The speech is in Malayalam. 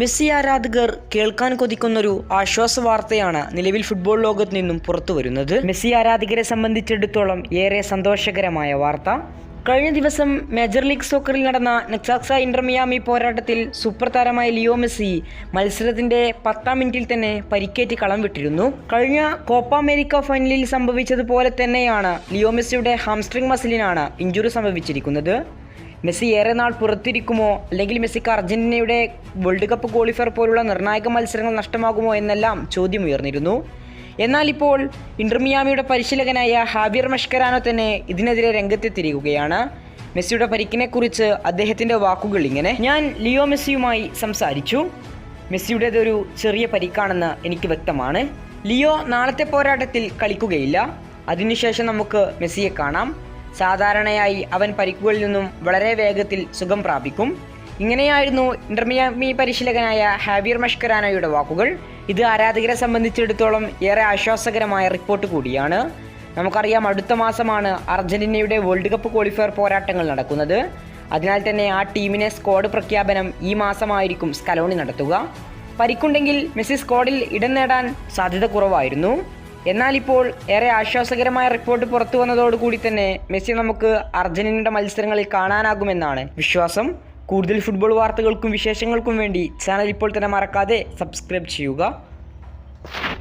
മെസ്സി ആരാധകർ കേൾക്കാൻ കൊതിക്കുന്നൊരു ആശ്വാസ വാർത്തയാണ് നിലവിൽ ഫുട്ബോൾ ലോകത്ത് നിന്നും പുറത്തു വരുന്നത്. മെസ്സി ആരാധകരെ സംബന്ധിച്ചിടത്തോളം ഏറെ സന്തോഷകരമായ വാർത്ത. കഴിഞ്ഞ ദിവസം മേജർ ലീഗ് സോക്കറിൽ നടന്ന നെക്സാക്സ ഇന്റർമിയാമി പോരാട്ടത്തിൽ സൂപ്പർ താരമായ ലിയോ മെസ്സി മത്സരത്തിന്റെ പത്താം മിനിറ്റിൽ തന്നെ പരിക്കേറ്റ് കളം വിട്ടിരുന്നു. കഴിഞ്ഞ കോപ്പ അമേരിക്ക ഫൈനലിൽ സംഭവിച്ചതുപോലെ തന്നെയാണ് ലിയോ മെസ്സിയുടെ ഹാംസ്ട്രിങ് മസിലിനാണ് ഇഞ്ചുറി സംഭവിച്ചിരിക്കുന്നത്. മെസ്സി ഏറെ നാൾ പുറത്തിരിക്കുമോ? അല്ലെങ്കിൽ മെസ്സിക്ക് അർജന്റീനയുടെ വേൾഡ് കപ്പ് ക്വാളിഫയർ പോലുള്ള നിർണായക മത്സരങ്ങൾ നഷ്ടമാകുമോ എന്നെല്ലാം ചോദ്യമുയർന്നിരുന്നു എന്നാൽ ഇപ്പോൾ ഇന്റർമിയാമിയുടെ പരിശീലകനായ ഹാബിയർ മഷ്കരാനോ തന്നെ ഇതിനെതിരെ രംഗത്തെത്തിരിക്കുകയാണ് മെസ്സിയുടെ പരിക്കിനെക്കുറിച്ച് അദ്ദേഹത്തിന്റെ വാക്കുകൾ ഇങ്ങനെ. ഞാൻ ലിയോ മെസ്സിയുമായി സംസാരിച്ചു. മെസ്സിയുടേതൊരു ചെറിയ പരിക്കാണെന്ന് എനിക്ക് വ്യക്തമാണ്. ലിയോ നാളത്തെ പോരാട്ടത്തിൽ കളിക്കുകയില്ല. അതിനുശേഷം നമുക്ക് മെസ്സിയെ കാണാം. സാധാരണയായി അവൻ പരിക്കുകളിൽ നിന്നും വളരെ വേഗത്തിൽ സുഖം പ്രാപിക്കും. ഇങ്ങനെയായിരുന്നു ഇന്റർമിയാമി പരിശീലകനായ ഹാബിയർ മഷ്കരാനോയുടെ വാക്കുകൾ. ഇത് ആരാധകരെ സംബന്ധിച്ചിടത്തോളം ഏറെ ആശ്വാസകരമായ റിപ്പോർട്ട് കൂടിയാണ്. നമുക്കറിയാം അടുത്ത മാസമാണ് അർജന്റീനയുടെ വേൾഡ് കപ്പ് ക്വാളിഫയർ പോരാട്ടങ്ങൾ നടക്കുന്നത്. അതിനാൽ തന്നെ ആ ടീമിനെ സ്ക്വാഡ് പ്രഖ്യാപനം ഈ മാസമായിരിക്കും സ്കലോണി നടത്തുക. പരിക്കുണ്ടെങ്കിൽ മെസ്സി സ്ക്വാഡിൽ ഇടം നേടാൻ സാധ്യത കുറവായിരുന്നു. എന്നാൽ ഇപ്പോൾ ഏറെ ആശ്വാസകരമായ റിപ്പോർട്ട് പുറത്തു വന്നതോടുകൂടി തന്നെ മെസ്സി നമുക്ക് അർജന്റീനയുടെ മത്സരങ്ങളിൽ കാണാനാകുമെന്നാണ് വിശ്വാസം. കൂടുതൽ ഫുട്ബോൾ വാർത്തകൾക്കും വിശേഷങ്ങൾക്കും വേണ്ടി ചാനൽ ഇപ്പോൾ തന്നെ മറക്കാതെ സബ്സ്ക്രൈബ് ചെയ്യുക.